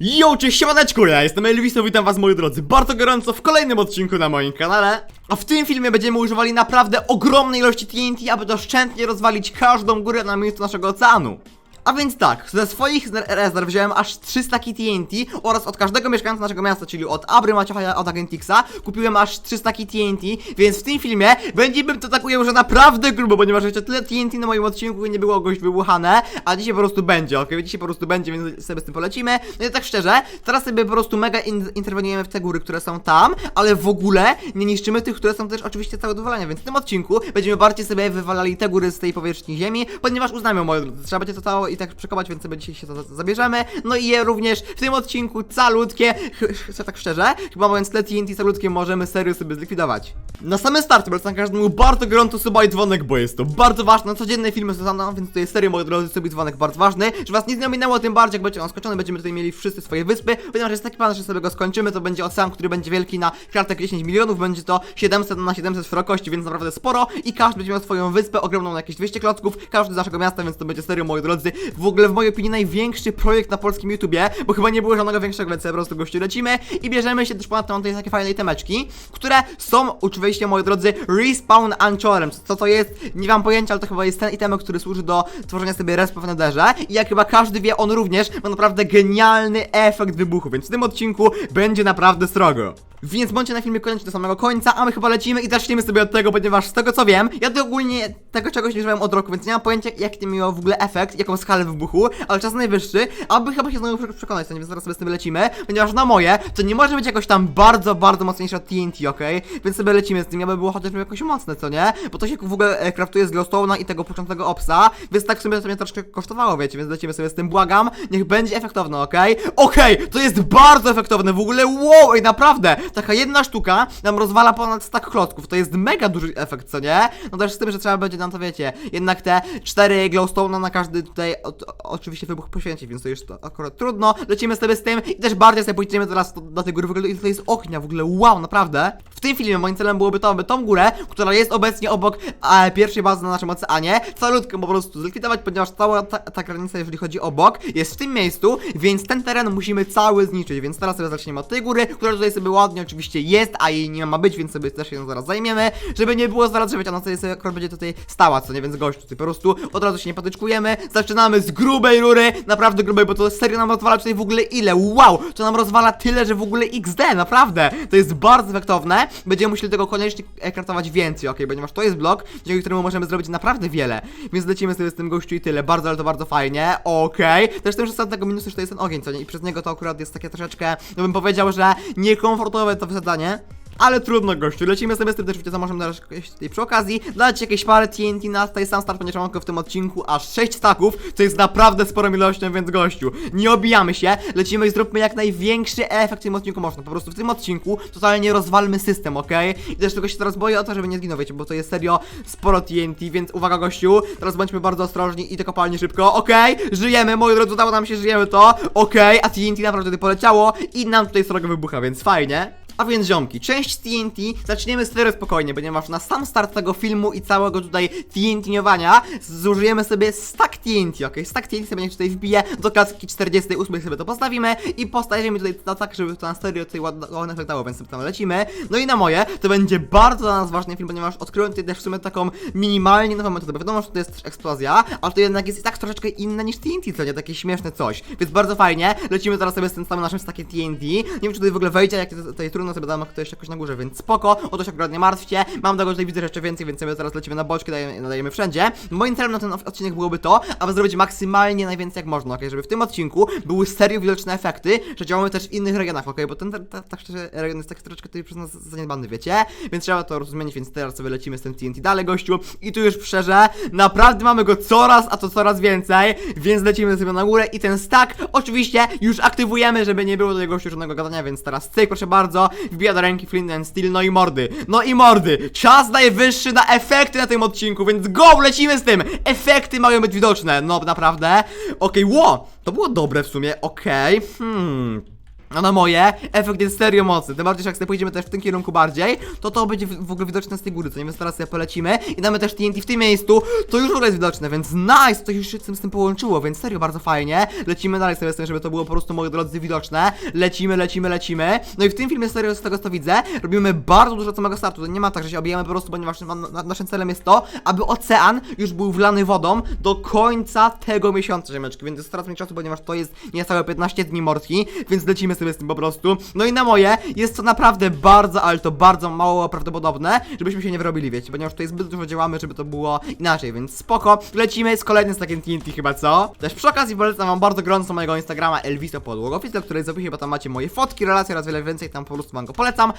Yo, cześć, siemaneczku, ja jestem Elviso, witam was moi drodzy bardzo gorąco w kolejnym odcinku na moim kanale. A w tym filmie będziemy używali naprawdę ogromnej ilości TNT, aby doszczętnie rozwalić każdą górę na miejscu naszego oceanu a więc tak, ze swoich rezerw wziąłem aż 300 TNT oraz od każdego mieszkańca naszego miasta, czyli od Abry, Maciocha, od Agentixa, kupiłem aż 300 TNT, więc w tym filmie będziemy to tak ujął, że naprawdę grubo, ponieważ jeszcze tyle TNT na moim odcinku nie było gość wybuchane, a dzisiaj po prostu będzie, ok? Dzisiaj po prostu będzie, więc sobie z tym polecimy. No i tak szczerze, teraz sobie po prostu mega in interweniujemy w te góry, które są tam, ale w ogóle nie niszczymy tych, które są też oczywiście całe do wywalania, więc w tym odcinku będziemy bardziej sobie wywalali te góry z tej powierzchni ziemi, ponieważ uznajmy, moi drodzy, trzeba będzie to cało i tak przekopać, więc sobie dzisiaj się za- zabierzemy. No i je również w tym odcinku calutkie, ch- ch- tak szczerze, chyba mówiąc tyle TNT calutkie możemy serio sobie zlikwidować. Na samym starcie polecam każdemu bardzo gorąco suba i dzwonek, bo jest to bardzo ważne, codzienne filmy z Suzaną, więc to jest serio, moi drodzy, sobie dzwonek bardzo ważny, że was nic nie ominęło, tym bardziej jak będzie on skończony, będziemy tutaj mieli wszyscy swoje wyspy, ponieważ jest taki plan, że sobie go skończymy, to będzie ocean, który będzie wielki na kratek 10 milionów, będzie to 700 na 700 szerokości, więc naprawdę sporo i każdy będzie miał swoją wyspę ogromną na jakieś 200 klocków, każdy z naszego miasta, więc to będzie serio, moi drodzy, w ogóle w mojej opinii największy projekt na polskim YouTubie, bo chyba nie było żadnego większego, więc po prostu gościu lecimy i bierzemy się też ponad tej takie fajnej temeczki, które są oczywiście, moi drodzy, Respawn Anchorem, co to jest, nie mam pojęcia, ale to chyba jest ten itemek, który służy do tworzenia sobie respa w netherze i jak chyba każdy wie, on również ma naprawdę genialny efekt wybuchu, więc w tym odcinku będzie naprawdę srogo. Więc bądźcie na filmie koniecznie do samego końca, a my chyba lecimy i zaczniemy sobie od tego, ponieważ z tego co wiem, ja tu ogólnie tego czegoś nie używałem od roku, więc nie mam pojęcia jaki to miało w ogóle efekt, jaką skalę wybuchu, ale czas najwyższy, aby chyba się znowu prze- przekonać, to nie, więc zaraz sobie z tym lecimy, ponieważ na moje to nie może być jakoś tam bardzo, bardzo mocniejsze od TNT, okej? Więc sobie lecimy z tym, aby było chociaż jakoś mocne, co nie? Bo to się w ogóle e, kraftuje z glowstone'a i tego początnego opsa, więc tak w sumie to mnie troszkę kosztowało, wiecie, więc lecimy sobie z tym, błagam, niech będzie efektowne, okej? Okej, to jest bardzo efektowne, w ogóle wow, ej, naprawdę, taka jedna sztuka nam rozwala ponad stack klocków, to jest mega duży efekt, co nie? No też z tym, że trzeba będzie nam to, wiecie, jednak te cztery glowstone'a na każdy tutaj o, o, oczywiście wybuch poświęcić, więc to już to akurat trudno, lecimy sobie z tym i też bardziej sobie pójdziemy teraz do, do tej góry, w ogóle ile to jest ognia, w ogóle wow, naprawdę. W tym filmie moim celem byłoby to, aby tą górę, która jest obecnie obok e, pierwszej bazy na naszym oceanie, calutkę po prostu zlikwidować, ponieważ cała ta, ta granica, jeżeli chodzi o bok, jest w tym miejscu, więc ten teren musimy cały zniszczyć, więc teraz sobie zaczniemy od tej góry, która tutaj sobie ładnie oczywiście jest, a jej nie ma być, więc sobie też się zaraz zajmiemy, żeby nie było zaraz, że wiecie, ona sobie, akurat będzie tutaj stała, co nie, więc gościu, tutaj po prostu od razu się nie patyczkujemy, zaczynamy z grubej rury, naprawdę grubej, bo to serio nam rozwala tutaj w ogóle ile, wow, to nam rozwala tyle, że w ogóle XD, naprawdę, to jest bardzo efektowne, będziemy musieli tego koniecznie kraftować więcej, ok, ponieważ to jest blok, dzięki któremu możemy zrobić naprawdę wiele, więc lecimy sobie z tym gościu i tyle, bardzo, ale to bardzo fajnie, okej, też tym, tego minusu, że to jest ten ogień, co nie, i przez niego to akurat jest takie troszeczkę, no bym powiedział, że niekomfortowe to wysadzanie, ale trudno gościu, lecimy sobie z tym też możemy dać jakieś tutaj przy okazji Dać jakieś parę TNT na tutaj sam start, ponieważ mam w tym odcinku aż 6 staków Co jest naprawdę sporą ilością, więc gościu Nie obijamy się, lecimy i zróbmy jak największy efekt w tym odcinku można Po prostu w tym odcinku totalnie rozwalmy system, ok? I też tylko się teraz boję o to, żeby nie zginął, wiecie, bo to jest serio sporo TNT, więc uwaga gościu Teraz bądźmy bardzo ostrożni i do kopalni szybko, ok? Żyjemy, moi drodzy, udało nam się, żyjemy to, ok? A TNT naprawdę tutaj poleciało i nam tutaj srogo wybucha, więc fajnie a więc ziomki, część TNT zaczniemy serio spokojnie, ponieważ na sam start tego filmu i całego tutaj TNT-niowania zużyjemy sobie stack TNT, ok? Stack TNT sobie niech tutaj wbije do klaski 48 sobie to postawimy i postawimy tutaj to tak, żeby to na serio tutaj ładnie efektowało, więc sobie tam lecimy. No i na moje, to będzie bardzo dla nas ważny film, ponieważ odkryłem tutaj też w sumie taką minimalnie nową metodę. Wiadomo, że to jest eksplozja, ale to jednak jest i tak troszeczkę inne niż TNT, co nie? Takie śmieszne coś. Więc bardzo fajnie, lecimy teraz sobie z tym samym naszym stackiem TNT. Nie wiem, czy tutaj w ogóle wejdzie, jak tutaj trudno sobie damy to jeszcze jakoś na górze, więc spoko, o to się akurat nie martwcie. Mam tego, tutaj widzę jeszcze więcej, więc sobie teraz lecimy na boczki, dajemy, nadajemy wszędzie. Moim celem na ten odcinek byłoby to, aby zrobić maksymalnie najwięcej jak można, ok? Żeby w tym odcinku były serio widoczne efekty, że działamy też w innych regionach, ok? Bo ten, ta- ta- tak region jest tak troszeczkę tutaj przez nas zaniedbany, wiecie? Więc trzeba to rozumieć, więc teraz sobie lecimy z tym TNT dalej, gościu. I tu już szczerze, naprawdę mamy go coraz, a to coraz więcej, więc lecimy sobie na górę i ten stack oczywiście już aktywujemy, żeby nie było do tego żadnego gadania, więc teraz cyk, proszę bardzo, wbija do ręki Flint and Steel, no i mordy, no i mordy, czas najwyższy na efekty na tym odcinku, więc go, lecimy z tym, efekty mają być widoczne, no naprawdę, okej, ło, to było dobre w sumie, okej, hmm... A na moje, efekt jest serio mocny. Tym bardziej, że jak sobie pójdziemy też w tym kierunku bardziej, to to będzie w w ogóle widoczne z tej góry, co nie? Więc teraz sobie polecimy i damy też TNT w tym miejscu, to już w ogóle jest widoczne, więc nice, to już się z tym, połączyło, więc serio bardzo fajnie. Lecimy dalej sobie z tym, żeby to było po prostu, moi drodzy, widoczne. Lecimy, lecimy, lecimy. No i w tym filmie serio, z tego co widzę, robimy bardzo dużo samego startu. To nie ma tak, że się obijamy po prostu, ponieważ na, na, naszym celem jest to, aby ocean już był wlany wodą do końca tego miesiąca, ziemeczki, więc jest coraz mniej czasu, ponieważ to jest niecałe 15 dni morski, więc lecimy sobie z tym po prostu. No i na moje, jest to naprawdę bardzo, ale to bardzo mało prawdopodobne, żebyśmy się nie wyrobili, wiecie, ponieważ tutaj zbyt dużo działamy, żeby to było inaczej, więc spoko. Lecimy z kolejnym stakiem TNT chyba, co? Też przy okazji polecam wam bardzo gorąco mojego Instagrama Elviso Podłoga Oficjal, który jest w opisie, bo tam macie moje fotki, relacje oraz wiele więcej, tam po prostu wam go polecam.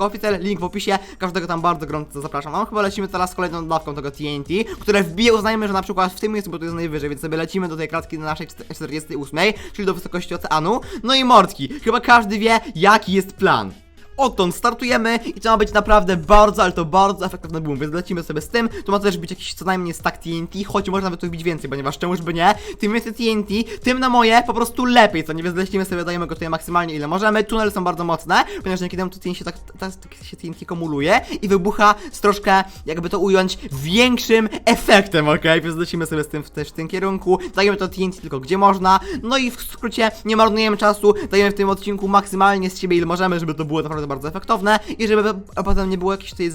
Oficjal, link w opisie, każdego tam bardzo gorąco zapraszam. Mam chyba lecimy teraz z kolejną dawką tego TNT, które wbije, uznajmy, że na przykład w tym miejscu, bo to jest najwyżej, więc sobie lecimy do tej klatki na naszej 48, czyli do wysokości oceanu. No i chyba każdy wie, jaki jest plan. Odtąd startujemy i to ma być naprawdę bardzo, ale to bardzo efektywny boom, więc lecimy sobie z tym. Tu ma też być jakiś co najmniej stack TNT, choć może nawet tu wbić więcej, ponieważ czemuż by nie. Tym więcej TNT, tym na moje po prostu lepiej, co nie, więc lecimy sobie, dajemy go tutaj maksymalnie ile możemy. Tunele są bardzo mocne, ponieważ dzięki temu TNT się tak, tak, tak się TNT kumuluje i wybucha z troszkę, jakby to ująć, większym efektem, ok? Więc lecimy sobie z tym w, też w tym kierunku, dajemy to TNT tylko gdzie można, no i w skrócie nie marnujemy czasu, dajemy w tym odcinku maksymalnie z siebie ile możemy, żeby to było naprawdę bardzo efektowne i żeby potem nie było jakichś tutaj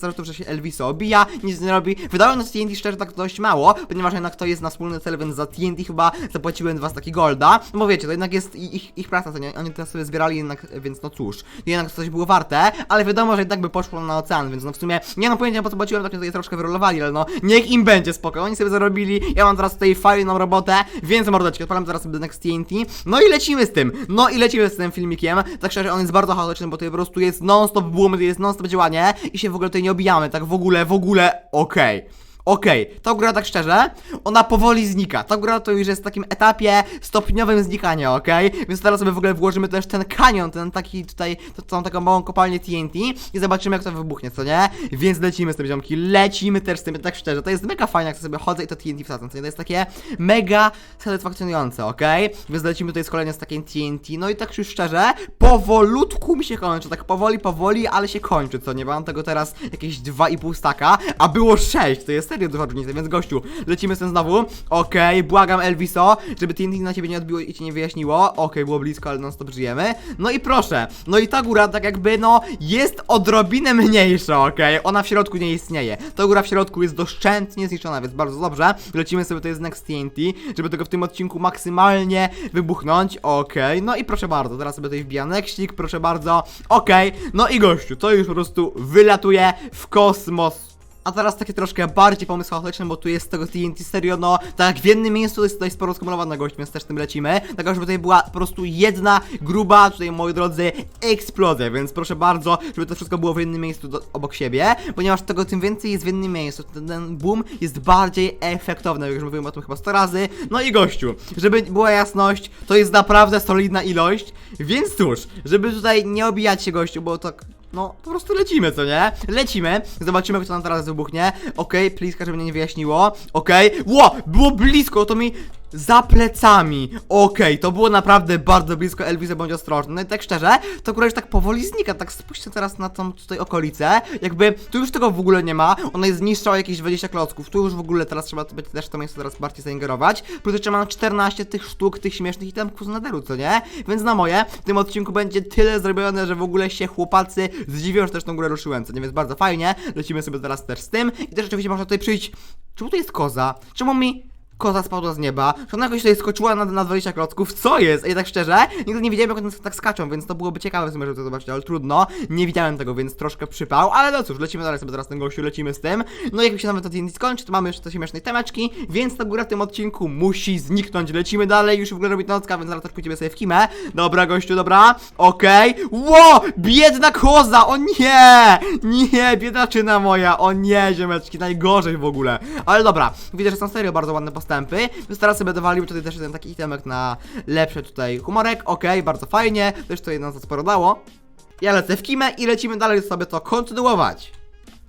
zarzutów, że się Elviso obija, nic nie robi. Wydało mi się TNT szczerze tak dość mało, ponieważ jednak to jest na wspólny cel, więc za TNT chyba zapłaciłem dwa staki golda. No bo wiecie, to jednak jest ich, ich praca, to nie? Oni to sobie zbierali jednak, więc no cóż, jednak coś było warte, ale wiadomo, że jednak by poszło na ocean, więc no w sumie nie mam pojęcia po co płaciłem, tak mnie tutaj troszkę wyrolowali, ale no niech im będzie spoko, oni sobie zarobili, ja mam teraz tutaj fajną robotę, więc mordeczki, odpalam zaraz sobie next TNT, no i lecimy z tym, no i lecimy z tym filmikiem, tak szczerze on jest bardzo chaotyczny, bo tutaj prostu jest non-stop boom, jest non-stop działanie i się w ogóle tutaj nie obijamy, tak w ogóle, w ogóle, okej. Okej, ta gra tak szczerze, ona powoli znika. Ta gra to już jest w takim etapie stopniowym znikania, okej? Więc teraz sobie w ogóle włożymy też ten kanion, ten taki tutaj, to, tą taką małą kopalnię TNT i zobaczymy jak to wybuchnie, co nie? Więc lecimy z tym ziomki, lecimy też z tym, tak szczerze, to jest mega fajne jak sobie chodzę i to TNT wsadzam, co nie? To jest takie mega satysfakcjonujące, okej? Więc lecimy tutaj z kolejnym z takim TNT, no i tak już szczerze, powolutku mi się kończy, tak powoli, powoli, ale się kończy, co nie? Mam tego teraz jakieś 2,5 staka, a było 6, to jest serio duża różnica, więc gościu, lecimy z tym znowu, okej, błagam Elviso, żeby TNT na ciebie nie odbiło i ci nie wyjaśniło, okej, było blisko, ale non stop żyjemy, no i proszę, no i ta góra tak jakby, no, jest odrobinę mniejsza, okej, ona w środku nie istnieje, ta góra w środku jest doszczętnie zniszczona, więc bardzo dobrze, lecimy sobie tutaj z Next TNT, żeby tego w tym odcinku maksymalnie wybuchnąć, okej, no i proszę bardzo, teraz sobie tutaj wbija nextik, proszę bardzo, okej, no i gościu, to już po prostu wylatuje w kosmos, a teraz takie troszkę bardziej pomysł chaotyczny, bo tu jest tego TNT serio, no tak jak w jednym miejscu jest tutaj sporo skumulowane gość, więc też tym lecimy. Tak żeby tutaj była po prostu jedna gruba, tutaj moi drodzy, eksplozja, więc proszę bardzo, żeby to wszystko było w jednym miejscu do, obok siebie, ponieważ tego tym więcej jest w jednym miejscu, ten, ten boom jest bardziej efektowny, już mówiłem o tym chyba 100 razy. No i gościu, żeby była jasność, to jest naprawdę solidna ilość, więc cóż, żeby tutaj nie obijać się gościu, bo tak no, po prostu lecimy, co nie? Lecimy, zobaczymy, kto nam teraz wybuchnie. Okej, please, żeby mnie nie wyjaśniło. Okej, ło, było blisko, to mi za plecami. Okej, to było naprawdę bardzo blisko, Elvis, bądź ostrożny. No i tak szczerze, to akurat już tak powoli znika, tak spójrzcie teraz na tą tutaj okolicę. Jakby, tu już tego w ogóle nie ma, ona jest niższa o jakieś 20 klocków. Tu już w ogóle teraz trzeba to będzie też to miejsce teraz bardziej zaingerować. Plus jeszcze mam 14 tych sztuk, tych śmiesznych itemków z nederu, co nie? Więc na moje, w tym odcinku będzie tyle zrobione, że w ogóle się chłopacy zdziwią, że też tą górę ruszyłem, co nie? Więc bardzo fajnie. Lecimy sobie teraz też z tym. I też oczywiście można tutaj przyjść. Czemu to jest koza? Czemu mi koza spadła z nieba, że ona jakoś tutaj skoczyła na, na 20 klocków, co jest? Ej, tak szczerze, nigdy nie widziałem jak one tak skaczą, więc to byłoby ciekawe w sumie, żeby to zobaczyć, ale trudno, nie widziałem tego, więc troszkę przypał, ale no cóż, lecimy dalej sobie teraz ten gościu, lecimy z tym, no jak mi się nawet to TNT skończy, to mamy jeszcze te śmieszne temeczki, więc ta góra w tym odcinku musi zniknąć, lecimy dalej, już w ogóle robi nocka, więc zaraz pójdziemy sobie w kimę, dobra gościu, dobra, okej, ło, biedna koza, o nie, nie, biedaczyna moja, o nie, ziomeczki, najgorzej w ogóle, ale dobra, widzę, że są serio bardzo ładne postępy, więc teraz sobie dowalił tutaj też jeden taki itemek na lepszy tutaj humorek, okej, bardzo fajnie, też tutaj nam to sporo dało. Ja lecę w kimę i lecimy dalej sobie to kontynuować.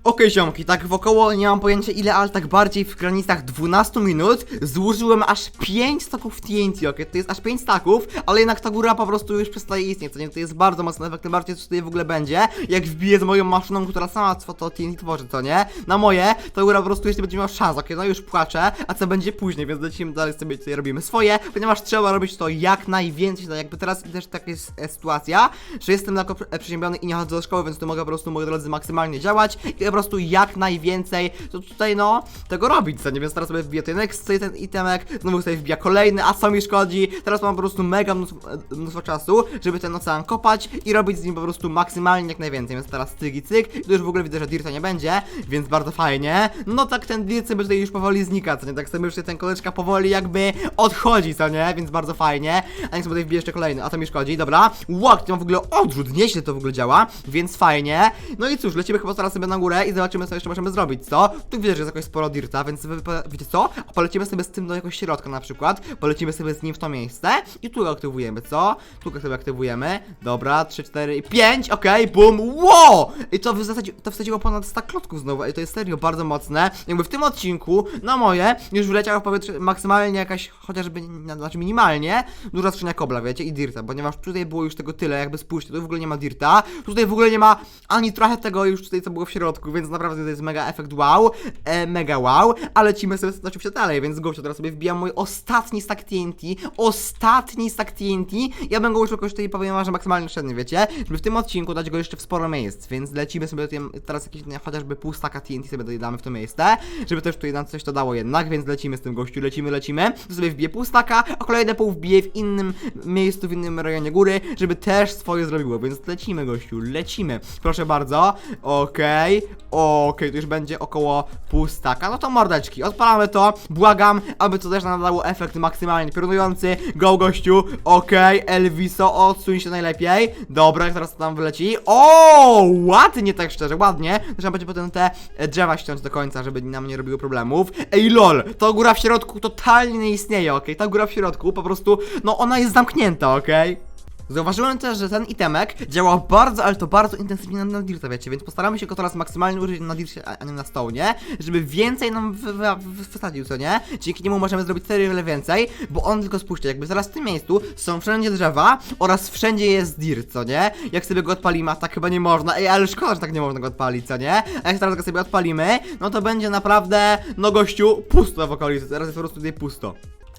Okej, ziomki, tak wokoło nie mam pojęcia ile, ale tak bardziej w granicach 12 minut złożyłem aż 5 staków TNT, okej, to jest aż 5 staków, ale jednak ta góra po prostu już przestaje istnieć, co nie, to jest bardzo mocny efekt, tym bardziej co tutaj w ogóle będzie, jak wbiję z moją maszyną, która sama to TNT tworzy, co nie, na moje, to góra po prostu jeszcze będzie miała szans, okej, no już płaczę, a co będzie później, więc lecimy dalej sobie tutaj robimy swoje, ponieważ trzeba robić to jak najwięcej, tak jakby teraz też taka jest e, sytuacja, że jestem jako prze- przeziębiony i nie chodzę do szkoły, więc tu mogę po prostu, moi drodzy, maksymalnie działać i po prostu jak najwięcej to tutaj, no, tego robić, co nie? Więc teraz sobie wbiję ten ten itemek, znowu sobie wbija kolejny, a co mi szkodzi? Teraz mam po prostu mega mnóstwo, e, mnóstwo czasu, żeby ten ocean kopać i robić z nim po prostu maksymalnie jak najwięcej, więc teraz cyk i cyk, i tu już w ogóle widzę, że dirta nie będzie, więc bardzo fajnie. No tak ten dirt sobie tutaj już powoli znika, co nie? Tak sobie już ten koleczka powoli jakby odchodzi, co nie? Więc bardzo fajnie, a niech sobie tutaj wbiję jeszcze kolejny, a to mi szkodzi, dobra. Łok, to ma w ogóle odrzut, nieźle to w ogóle działa, więc fajnie. No i cóż, lecimy chyba teraz sobie na górę i zobaczymy co jeszcze możemy zrobić, co? Tu widzę, że jest jakoś sporo dirta, więc wy, wiecie co? Polecimy sobie z tym do jakiegoś środka na przykład, polecimy sobie z nim w to miejsce i tu go aktywujemy, co? Tu go sobie aktywujemy, dobra, 3, 4 i 5, okej, bum, wow! I to w zasadzie, to wsadziło ponad 100 klotków znowu, i to jest serio bardzo mocne, jakby w tym odcinku, na moje, już wyleciało w powietrze maksymalnie jakaś, chociażby, na- znaczy minimalnie, duża skrzynia kobla, wiecie, i dirta, ponieważ tutaj było już tego tyle, jakby spójrzcie, tu w ogóle nie ma dirta, tutaj w ogóle nie ma ani trochę tego już tutaj, co było w środku, więc naprawdę to jest mega efekt wow, e, mega wow, ale lecimy sobie oczywiście dalej, więc gościu, teraz sobie wbijam mój ostatni stack TNT, ostatni stack TNT, ja bym go już jakoś tutaj powiem, że maksymalnie średnio, wiecie, żeby w tym odcinku dać go jeszcze w sporo miejsc, więc lecimy sobie tutaj, teraz jakieś, nie, chociażby pół stacka TNT sobie tutaj damy w to miejsce, żeby też tutaj nam coś to dało jednak, więc lecimy z tym gościu, lecimy, lecimy, to sobie wbiję pół staka, a kolejne pół wbiję w innym miejscu, w innym rejonie góry, żeby też swoje zrobiło, więc lecimy gościu, lecimy, proszę bardzo, okej, okej, to już będzie około pół no to mordeczki, odpalamy to, błagam, aby to też nam dało efekt maksymalnie piorunujący, go gościu, okej, Elviso, odsuń się najlepiej, dobra, jak teraz to nam wyleci, o, ładnie tak szczerze, ładnie, trzeba będzie potem te e, drzewa ściąć do końca, żeby nam nie robiły problemów, ej lol, to góra w środku totalnie nie istnieje, okej, ta góra w środku, po prostu, no ona jest zamknięta, okej? Zauważyłem też, że ten itemek działa bardzo, ale to bardzo intensywnie na, na dirta, wiecie, więc postaramy się go teraz maksymalnie użyć na dircie, a nie na stołnie, żeby więcej nam wy, wy, wy, wysadził, co nie? Dzięki niemu możemy zrobić serio wiele więcej, bo on tylko spuszcza, jakby zaraz w tym miejscu są wszędzie drzewa oraz wszędzie jest dirt, co nie? Jak sobie go odpalimy, a tak chyba nie można, ej, ale szkoda, że tak nie można go odpalić, co nie? A jak teraz go sobie odpalimy, no to będzie naprawdę, no gościu, pusto w okolicy, teraz jest po prostu tutaj pusto.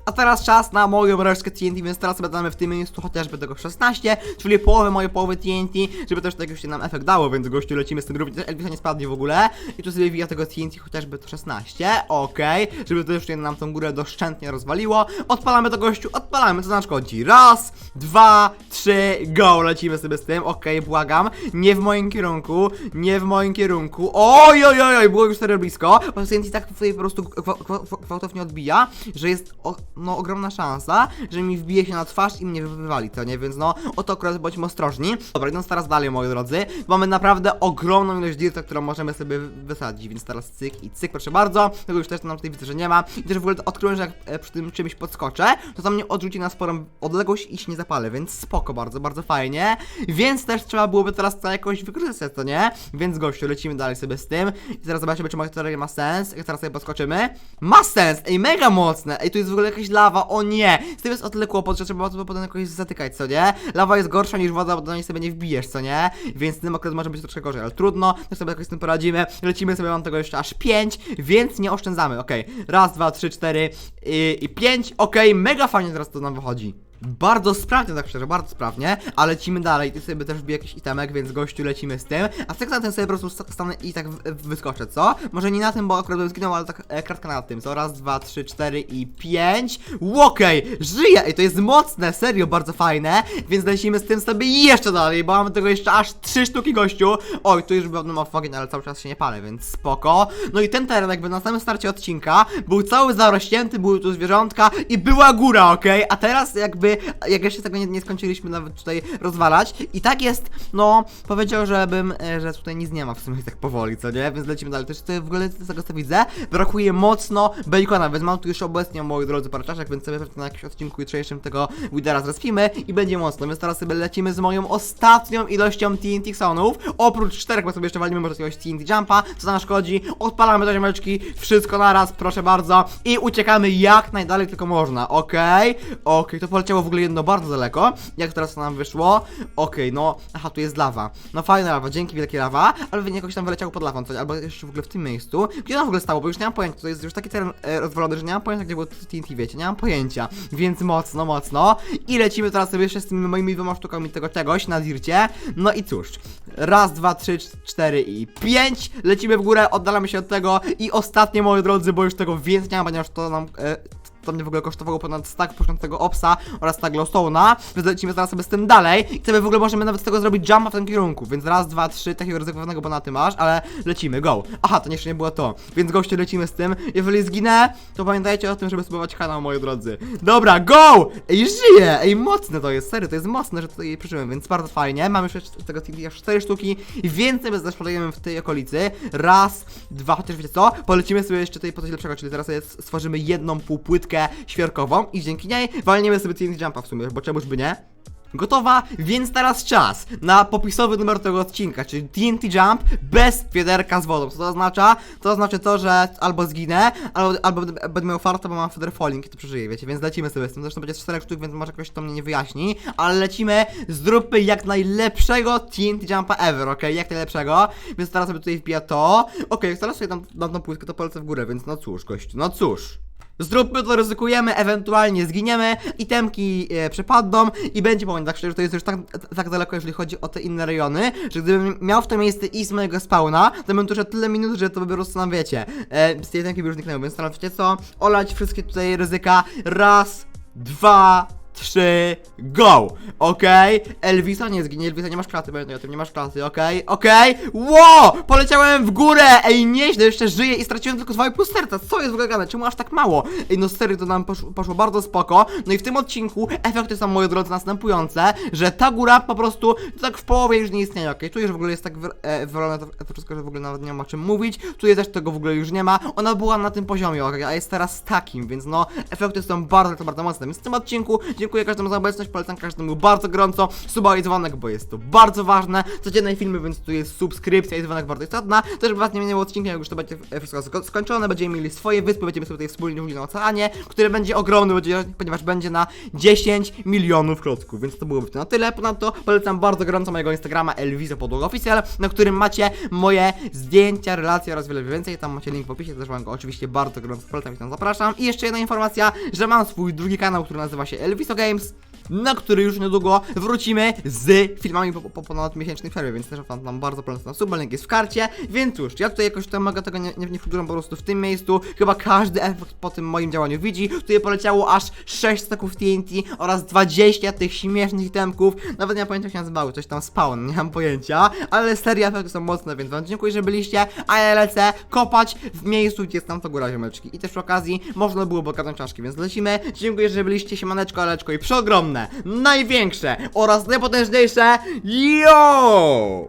A teraz czas na moją resztkę TNT, więc teraz sobie damy w tym miejscu chociażby tego 16, czyli połowę mojej połowy TNT, żeby też tego się nam efekt dało, więc gościu lecimy z tym też Elvisa nie spadnie w ogóle. I tu sobie wbija tego TNT chociażby to 16, okej, żeby to już nie nam tą górę doszczętnie rozwaliło. Odpalamy to gościu, odpalamy, co nam szkodzi. Raz, dwa, trzy, go, lecimy sobie z tym, okej, błagam, nie w moim kierunku, nie w moim kierunku, oj, oj, oj, oj było już serio blisko, bo TNT tak tutaj po prostu gwa- gwa- gwa- gwałtownie odbija, że jest o, no ogromna szansa, że mi wbije się na twarz i mnie wywali, to nie, więc no o to akurat bądźmy ostrożni. Dobra, idąc teraz dalej, moi drodzy, mamy naprawdę ogromną ilość dirta, którą możemy sobie wysadzić, więc teraz cyk i cyk, proszę bardzo, tego już też nam tutaj widzę, że nie ma. I też w ogóle odkryłem, że jak e, przy tym czymś podskoczę, to to mnie odrzuci na sporą odległość i się nie zapalę, więc spoko bardzo, bardzo fajnie, więc też trzeba byłoby teraz to jakoś wykorzystać, to nie? Więc gościu, lecimy dalej sobie z tym. I zaraz zobaczymy, czy moje teoria ma sens, jak teraz sobie podskoczymy, ma sens, ej, mega mocne, ej, tu jest w ogóle jakaś lawa, o nie, z tym jest o tyle kłopot, że trzeba to potem jakoś zatykać, co nie? Lawa jest gorsza niż woda, bo do niej sobie nie wbijesz, co nie? Więc z tym akurat może być troszkę gorzej, ale trudno, też sobie jakoś z tym poradzimy, lecimy sobie, mam tego jeszcze aż 5, więc nie oszczędzamy, okej, raz, dwa, trzy, cztery i, i pięć, okej, mega fajnie teraz to nam wychodzi. Bardzo sprawnie, tak szczerze, bardzo sprawnie, ale lecimy dalej. Ty sobie też wbije jakiś itemek, więc gościu lecimy z tym. A na tym sobie po prostu sta- stanę i tak w- wyskoczę, co? Może nie na tym, bo akurat bym zginął, ale tak e, kratka nad tym, co? Raz, dwa, trzy, cztery i pięć. Łokej! Żyje! I to jest mocne, serio, bardzo fajne. Więc lecimy z tym sobie jeszcze dalej, bo mamy tego jeszcze aż trzy sztuki gościu. Oj, tu już był ma ogień, ale cały czas się nie palę, więc spoko. No i ten teren jakby na samym starcie odcinka był cały zarośnięty, były tu zwierzątka i była góra, okej? A teraz jakby jak jeszcze tego nie, nie skończyliśmy nawet tutaj rozwalać. I tak jest, no, powiedział, żebym, e, że tutaj nic nie ma w sumie tak powoli, co nie? Więc lecimy dalej. Też tutaj w ogóle z tego co widzę, brakuje mocno bacona, więc mam tu już obecnie, moi drodzy, parę czaszek, więc sobie pewnie na jakimś odcinku jutrzejszym tego widera zrespimy i będzie mocno, więc teraz sobie lecimy z moją ostatnią ilością TNT Xonów. Oprócz czterech, bo sobie jeszcze walimy może jakiegoś TNT Jumpa, co nam szkodzi. Odpalamy te ziomeczki, wszystko naraz, proszę bardzo. I uciekamy jak najdalej tylko można, okej? Okej, to poleciało w ogóle jedno bardzo daleko. Jak teraz to nam wyszło? Okej, no, aha, tu jest lawa. No fajna lawa, dzięki wielkie lawa, ale jakoś tam wyleciało pod lawą coś, albo jeszcze w ogóle w tym miejscu. Gdzie ono w ogóle stało, bo już nie mam pojęcia, to jest już taki teren e, rozwalony, że nie mam pojęcia, gdzie było TNT, wiecie, nie mam pojęcia. Więc mocno, mocno. I lecimy teraz sobie jeszcze z tymi moimi dwoma sztukami tego czegoś na dircie. No i cóż, raz, dwa, trzy, cz- cztery i pięć. Lecimy w górę, oddalamy się od tego i ostatnie, moi drodzy, bo już tego więcej nie mam, ponieważ to nam... E, to mnie w ogóle kosztowało ponad stack początnego opsa oraz stack glowstone'a, więc lecimy zaraz sobie z tym dalej i sobie w ogóle możemy nawet z tego zrobić jumpa w tym kierunku, więc raz, dwa, trzy, takiego ryzykownego bonaty masz, ale lecimy, go. Aha, to jeszcze nie było to, więc goście lecimy z tym, jeżeli zginę, to pamiętajcie o tym, żeby spróbować kanał, moi drodzy. Dobra, go! Ej, żyje! Ej, mocne to jest, serio, to jest mocne, że tutaj przeżyłem, więc bardzo fajnie, mamy już z tego aż 4 sztuki i więcej bez zaszpalujemy w tej okolicy, raz, dwa, chociaż wiecie co, polecimy sobie jeszcze tutaj po coś lepszego, czyli teraz stworzymy jedną półpłytkę świerkową i dzięki niej walniemy sobie TNT Jumpa w sumie, bo czemuż by nie? Gotowa? Więc teraz czas na popisowy numer tego odcinka, czyli TNT Jump bez wiaderka z wodą. Co to oznacza? To oznacza to, że albo zginę, albo, albo będę miał farta, bo mam feather falling i to przeżyję, wiecie, więc lecimy sobie z tym. Zresztą będzie 4 sztuk, więc może jakoś to mnie nie wyjaśni, ale lecimy, zróbmy jak najlepszego TNT Jumpa ever, okej, jak najlepszego, więc teraz sobie tutaj wbija to. Jak teraz sobie dam, dam tą płytkę, to polecę w górę, więc no cóż, gościu, no cóż. Zróbmy to, ryzykujemy, ewentualnie zginiemy, itemki e, przepadną i będzie moment, tak szczerze, że to jest już tak, tak daleko, jeżeli chodzi o te inne rejony, że gdybym miał w to miejsce iść z mojego spawna, to bym tu tyle minut, że to by prostu nam wiecie, e, z tej itemki by już zniknęły, więc teraz wiecie co, olać wszystkie tutaj ryzyka, raz, dwa, trzy, go! Okej? Elvisa nie zginie, Elvisa nie masz klaty, pamiętaj o tym, nie masz klaty, okej? Okej? Ło! Poleciałem w górę! Ej, nieźle, jeszcze żyję i straciłem tylko 2,5 serca, co jest w ogóle gadane? Czemu aż tak mało? Ej, no serio, to nam poszło, poszło bardzo spoko, no i w tym odcinku efekty są, moi drodzy, następujące, że ta góra po prostu tak w połowie już nie istnieje, okej? Tu już w ogóle jest tak e, wyrolone to, to wszystko, że w ogóle nawet nie ma czym mówić, tu też tego w ogóle już nie ma, ona była na tym poziomie, okej? A jest teraz takim, więc no, efekty są bardzo, bardzo mocne, więc w tym odcinku dziękuję każdemu za obecność, polecam każdemu bardzo gorąco, suba i dzwonek, bo jest to bardzo ważne, codzienne filmy, więc tu jest subskrypcja i dzwonek bardzo istotna, też żeby was nie minęło odcinkiem, jak już to będzie wszystko sko- skończone, będziemy mieli swoje wyspy, będziemy sobie tutaj wspólnie mówili na oceanie, które będzie ogromny, ponieważ będzie na 10 milionów klocków, więc to byłoby to na tyle, ponadto polecam bardzo gorąco mojego Instagrama Elviso Podłoga Official, na którym macie moje zdjęcia, relacje oraz wiele więcej, tam macie link w opisie, też wam go oczywiście bardzo gorąco polecam i tam zapraszam. I jeszcze jedna informacja, że mam swój drugi kanał, który nazywa się Elviso Games, na który już niedługo wrócimy z filmami po, po ponad miesięcznej przerwie, więc też wam tam bardzo polecam. Na suba, link jest w karcie, więc cóż, ja tutaj jakoś tam mogę tego nie, nie, nie wkurzam po prostu w tym miejscu, chyba każdy efekt po tym moim działaniu widzi, tutaj poleciało aż 6 staków TNT oraz 20 tych śmiesznych temków, nawet nie mam pojęcia jak się nazywały, coś tam spawn, nie mam pojęcia, ale seria efekty są mocne, więc wam dziękuję, że byliście, a ja lecę kopać w miejscu, gdzie jest tam to góra ziomeczki. I też przy okazji można było pokazać czaszki, więc lecimy, dziękuję, że byliście, siemaneczko, aleczko i przeogromne, największe oraz najpotężniejsze, yo!